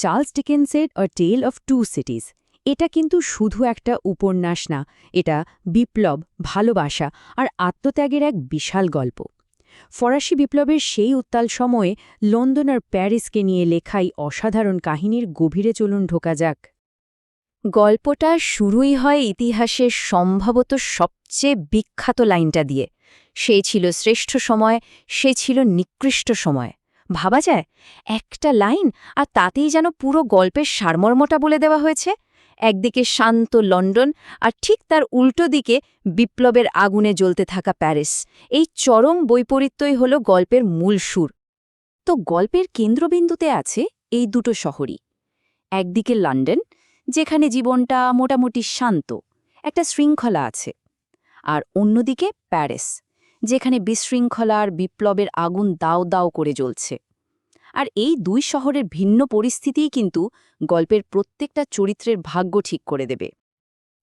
Charles ডিকেন্সের A Tale of Two Cities এটা কিন্তু শুধু একটা উপন্যাস না, এটা বিপ্লব, ভালোবাসা আর আত্মত্যাগের এক বিশাল গল্প। ফরাসি বিপ্লবের সেই উত্তাল সময়ে লন্ডন আর প্যারিসকে নিয়ে লেখাই অসাধারণ কাহিনীর গভীরে চলুন ঢোকা যাক। গল্পটা শুরুই হয় ইতিহাসের সম্ভবত সবচেয়ে বিখ্যাত লাইনটা দিয়ে। সে ছিল শ্রেষ্ঠ সময়, সে ছিল নিকৃষ্ট সময়। ভাবা যায়? একটা লাইন আর তাতেই যেন পুরো গল্পের সারমর্মটা বলে দেওয়া হয়েছে। একদিকে শান্ত লন্ডন আর ঠিক তার উল্টো দিকে বিপ্লবের আগুনে জ্বলতে থাকা প্যারিস। এই চরম বৈপরীত্যই হল গল্পের মূল সুর। তো গল্পের কেন্দ্রবিন্দুতে আছে এই দুটো শহরই। একদিকে লন্ডন, যেখানে জীবনটা মোটামুটি শান্ত, একটা শৃঙ্খলা আছে। আর অন্যদিকে প্যারিস। যেখানে বিশৃঙ্খলা আর বিপ্লবের আগুন দাও দাও করে জ্বলছে। আর এই দুই শহরের ভিন্ন পরিস্থিতিই কিন্তু গল্পের প্রত্যেকটা চরিত্রের ভাগ্য ঠিক করে দেবে।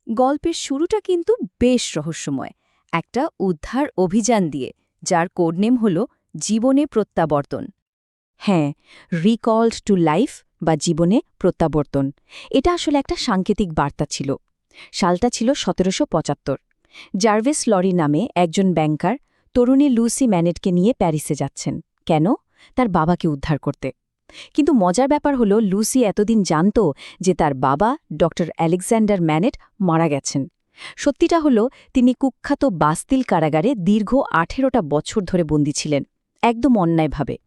গল্পের শুরুটা কিন্তু বেশ রহস্যময়। একটা উদ্ধার অভিযান দিয়ে, যার কোডনেম হল জীবনে প্রত্যাবর্তন। হ্যাঁ রিকল্ড টু লাইফ বা জীবনে প্রত্যাবর্তন। এটা আসলে একটা সাংকেতিক বার্তা ছিল। সালটা ছিল সতেরোশো পঁচাত্তর। জার্ভেস লরি নামে একজন ব্যাংকার তরুণী লুসি ম্যানেটকে নিয়ে প্যারিসে যাচ্ছেন। কেন? তার বাবাকে উদ্ধার করতে। কিন্তু মজার ব্যাপার হল, লুসি এতদিন জানত যে তার বাবা ড আলেকজান্ডার ম্যানেট মারা গেছেন। সত্যিটা হল, তিনি কুখ্যাত বাস্তিল কারাগারে দীর্ঘ আঠেরোটা বছর ধরে বন্দী ছিলেন, একদম অন্যায়ভাবে।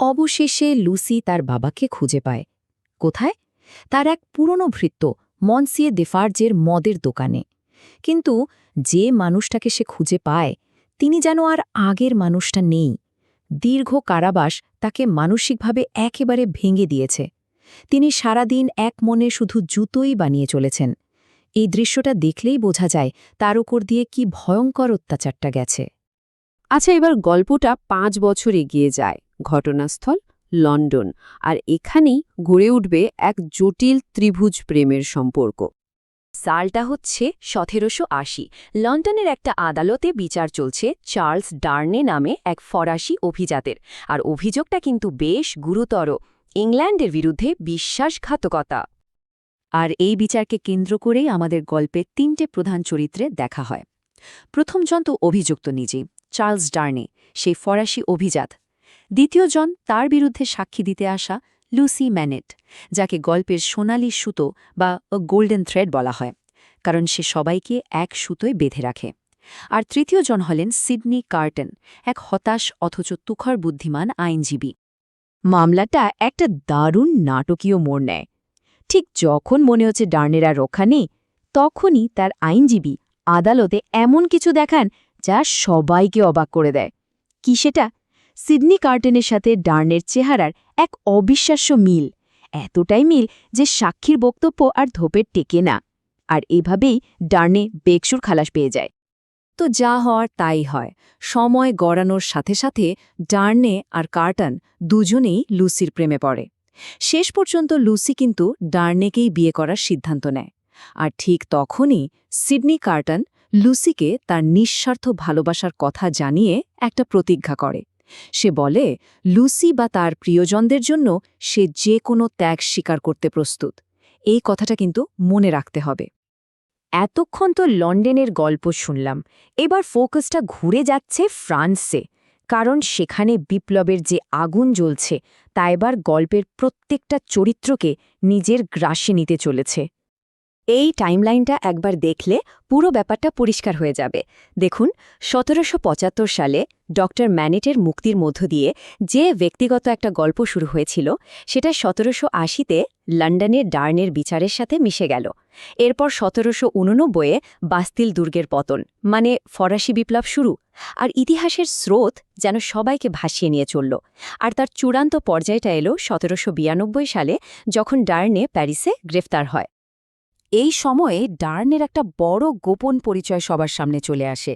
অবশেষে লুসি তার বাবাকে খুঁজে পায়। কোথায়? তার এক পুরনো ভৃত্য, মনসিয়ে দেফার্জের মদের দোকানে। কিন্তু যে মানুষটাকে সে খুঁজে পায় তিনি যেন আর আগের মানুষটা নেই। দীর্ঘ কারাবাস তাকে মানসিকভাবে একেবারে ভেঙে দিয়েছে। তিনি সারাদিন এক মনে শুধু জুতোই বানিয়ে চলেছেন। এই দৃশ্যটা দেখলেই বোঝা যায় তার উপর দিয়ে কি ভয়ঙ্কর অত্যাচারটা গেছে। আচ্ছা এবার গল্পটা পাঁচ বছর এগিয়ে যায়। ঘটনাস্থল লন্ডন, আর এখানেই গড়ে উঠবে এক জটিল ত্রিভুজ প্রেমের সম্পর্ক। সালটা হচ্ছে সতেরোশো আশি। লন্ডনের একটা আদালতে বিচার চলছে চার্লস ডার্নে নামে এক ফরাসি অভিজাতের। আর অভিযোগটা কিন্তু বেশ গুরুতর। ইংল্যান্ডের বিরুদ্ধে বিশ্বাসঘাতকতা। আর এই বিচারকে কেন্দ্র করেই আমাদের গল্পের তিনটে প্রধান চরিত্রে দেখা হয়। প্রথমজন তো অভিযুক্ত নিজেই চার্লস ডার্নে, সেই ফরাসি অভিজাত। দ্বিতীয়জন তার বিরুদ্ধে সাক্ষী দিতে আসা লুসি ম্যানেট যাকে গল্পের সোনালি সুতো বা গোল্ডেন থ্রেড বলা হয়, কারণ সে সবাইকে এক সুতোয় বেঁধে রাখে। আর তৃতীয়জন হলেন সিডনি কার্টন, এক হতাশ অথচ তুখর বুদ্ধিমান আইনজীবী। মামলাটা একটা দারুণ নাটকীয় মোড় নেয়। ঠিক যখন মনে হচ্ছে ডার্নেরা রক্ষা নেই, তখনই তার আইনজীবী আদালতে এমন কিছু দেখান যা সবাইকে অবাক করে দেয়। কি সেটা? সিডনি কার্টেনের সাথে ডার্নের চেহারার এক অবিশ্বাস্য মিল, এতটাই মিল যে সাক্ষীর বক্তব্য আর ধোপের টেকে না, আর এভাবেই ডার্নে বেকসুর খালাস পেয়ে যায়। তো যা হওয়ার তাই হয়, সময় গড়ানোর সাথে সাথে ডার্নে আর কার্টন দুজনেই লুসির প্রেমে পড়ে। শেষ পর্যন্ত লুসি কিন্তু ডার্নেকেই বিয়ে করার সিদ্ধান্ত নেয়, আর ঠিক তখনই সিডনি কার্টন লুসিকে তার নিঃস্বার্থ ভালোবাসার কথা জানিয়ে একটা প্রতিজ্ঞা করে। সে বলে, লুসি বা তার প্রিয়জনদের জন্য সে যে কোনো ত্যাগ স্বীকার করতে প্রস্তুত। এই কথাটা কিন্তু মনে রাখতে হবে। এতক্ষণ তো লন্ডনের গল্প শুনলাম। এবার ফোকাসটা ঘুরে যাচ্ছে ফ্রান্সে, কারণ সেখানে বিপ্লবের যে আগুন জ্বলছে, তা এবার গল্পের প্রত্যেকটা চরিত্রকে নিজের গ্রাসে নিতে চলেছে। এই টাইমলাইনটা একবার দেখলে পুরো ব্যাপারটা পরিষ্কার হয়ে যাবে। দেখুন, সতেরোশো পঁচাত্তর সালে ডক্টর ম্যানেটের মুক্তির মধ্য দিয়ে যে ব্যক্তিগত একটা গল্প শুরু হয়েছিল, সেটা সতেরোশো আশিতে লন্ডনের ডার্নের বিচারের সাথে মিশে গেল। এরপর সতেরোশো উননব্বইয়ে বাস্তিল দুর্গের পতন মানে ফরাসি বিপ্লব শুরু, আর ইতিহাসের স্রোত যেন সবাইকে ভাসিয়ে নিয়ে চলল। আর তার চূড়ান্ত পর্যায়টা এলো সতেরোশো বিরানব্বই সালে যখন ডার্নে প্যারিসে গ্রেফতার হয়। এই সময়ে ডার্নের একটা বড় গোপন পরিচয় সবার সামনে চলে আসে।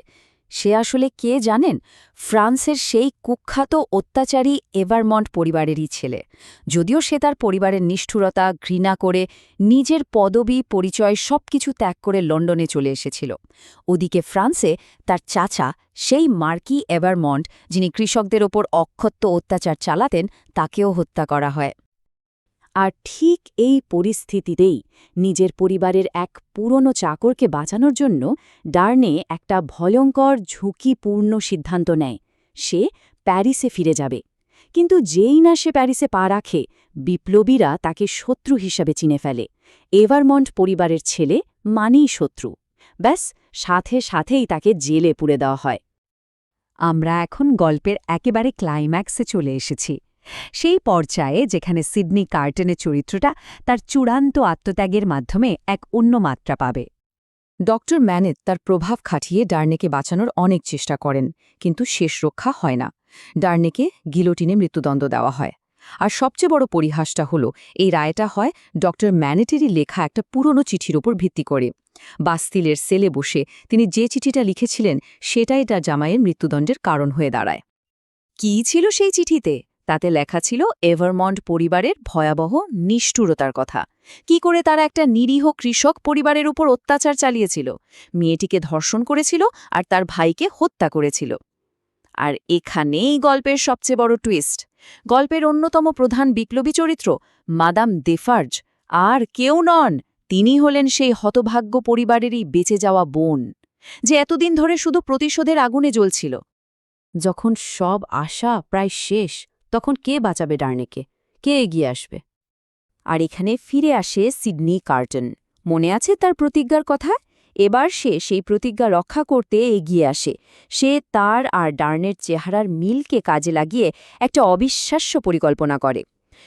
সে আসলে কে জানেন? ফ্রান্সের সেই কুখ্যাত অত্যাচারী এভারমন্ট পরিবারেরই ছেলে। যদিও সে তার পরিবারের নিষ্ঠুরতা, ঘৃণা করে নিজের পদবি, পরিচয় সবকিছু ত্যাগ করে লন্ডনে চলে এসেছিল। ওদিকে ফ্রান্সে তার চাচা, সেই মার্কি এভারমন্ট, যিনি কৃষকদের ওপর অক্ষত্য অত্যাচার চালাতেন, তাকেও হত্যা করা হয়। আর ঠিক এই পরিস্থিতিতেই নিজের পরিবারের এক পুরনো চাকরকে বাঁচানোর জন্য ডার্নে একটা ভয়ঙ্কর ঝুঁকিপূর্ণ সিদ্ধান্ত নেয়। সে প্যারিসে ফিরে যাবে। কিন্তু যেই না সে প্যারিসে পা রাখে, বিপ্লবীরা তাকে শত্রু হিসাবে চিনে ফেলে। এভারমন্ট পরিবারের ছেলে মানেই শত্রু। ব্যাস, সাথে সাথেই তাকে জেলে পুরে দেওয়া হয়। আমরা এখন গল্পের একেবারে ক্লাইম্যাক্সে চলে এসেছি। সেই পর্যায়ে যেখানে সিডনি কার্টেনের চরিত্রটা তার চূড়ান্ত আত্মত্যাগের মাধ্যমে এক অন্য মাত্রা পাবে। ডক্টর ম্যানেট তার প্রভাব খাটিয়ে ডার্নেকে বাঁচানোর অনেক চেষ্টা করেন, কিন্তু শেষ রক্ষা হয় না। ডার্নেকে গিলোটিনে মৃত্যুদণ্ড দেওয়া হয়। আর সবচেয়ে বড় পরিহাসটা হলো, এই রায়টা হয় ডক্টর ম্যানেটেরই লেখা একটা পুরনো চিঠির ওপর ভিত্তি করে। বাস্তিলের সেলে বসে তিনি যে চিঠিটা লিখেছিলেন, সেটাই তার জামাইয়ের মৃত্যুদণ্ডের কারণ হয়ে দাঁড়ায়। কি ছিল সেই চিঠিতে? তাতে লেখা ছিল, এভারমন্ড পরিবারের ভয়াবহ নিষ্ঠুরতার কথা। কি করে তারা একটা নিরীহ কৃষক পরিবারের উপর অত্যাচার চালিয়েছিল? মেয়েটিকে ধর্ষণ করেছিল আর তার ভাইকে হত্যা করেছিল। আর এখানেই গল্পের সবচেয়ে বড় টুইস্ট। গল্পের অন্যতম প্রধান বিপ্লবী চরিত্র, মাদাম দেফার্জ, আর কেউ নন, তিনি হলেন সেই হতভাগ্য পরিবারেরই বেঁচে যাওয়া বোন, যে এতদিন ধরে শুধু প্রতিশোধের আগুনে জ্বলছিল। যখন সব আশা প্রায় শেষ তখন কে বাঁচাবে ডার্নেকে? কে এগিয়ে আসবে? আর এখানে ফিরে আসে সিডনি কার্টন। মনে আছে তার প্রতিজ্ঞার কথা? এবার সে সেই প্রতিজ্ঞা রক্ষা করতে এগিয়ে আসে। সে তার আর ডার্নের চেহারার মিলকে কাজে লাগিয়ে একটা অবিশ্বাস্য পরিকল্পনা করে।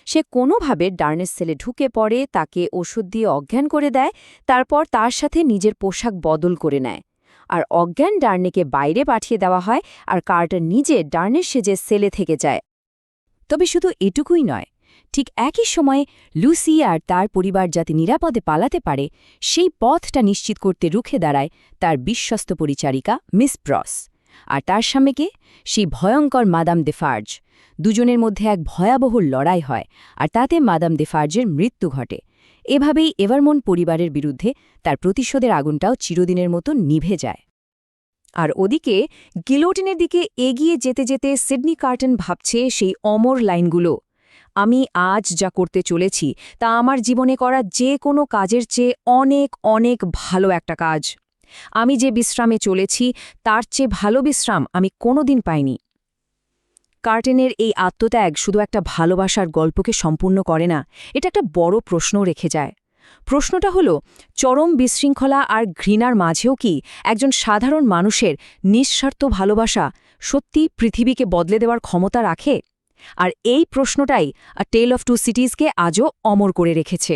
সে কোনোভাবে ডার্নের সেলে ঢুকে পড়ে, তাকে ওষুধ দিয়ে অজ্ঞান করে দেয়, তারপর তার সাথে নিজের পোশাক বদল করে নেয়। আর অজ্ঞান ডার্নেকে বাইরে পাঠিয়ে দেওয়া হয়, আর কার্টার নিজে ডার্নের সেজে সেলে থেকে যায়। তবে শুধু এটুকুই নয়, ঠিক একই সময়ে লুসি আর তার পরিবার যাতে নিরাপদে পালাতে পারে, সেই পথটা নিশ্চিত করতে রুখে দাঁড়ায় তার বিশ্বস্ত পরিচারিকা মিস ব্রস। আর তার সামনেকে সেই ভয়ঙ্কর মাদাম দেফার্জ দুজনের মধ্যে এক ভয়াবহ লড়াই হয়, আর তাতে মাদাম দেফার্জের মৃত্যু ঘটে। এভাবেই এভারমন পরিবারের বিরুদ্ধে তার প্রতিশোধের আগুনটাও চিরদিনের মতো নিভে যায়। আর ওদিকে গিলোটিনের দিকে এগিয়ে যেতে যেতে সিডনি কার্টন ভাবছে সেই অমর লাইনগুলো। আমি আজ যা করতে চলেছি, তা আমার জীবনে করা যে কোনো কাজের চেয়ে অনেক অনেক ভালো একটা কাজ। আমি যে বিশ্রামে চলেছি, তার চেয়ে ভালো বিশ্রাম আমি কোনোদিন পাইনি। কার্টেনের এই আত্মত্যাগ শুধু একটা ভালোবাসার গল্পকে সম্পূর্ণ করে না, এটা একটা বড় প্রশ্নও রেখে যায়। প্রশ্নটা হলো, চরম বিশৃঙ্খলা আর ঘৃণার মাঝেও কি একজন সাধারণ মানুষের নিঃস্বার্থ ভালোবাসা সত্যি পৃথিবীকে বদলে দেওয়ার ক্ষমতা রাখে? আর এই প্রশ্নটাই টেল অফ টু সিটিজকে আজও অমর করে রেখেছে।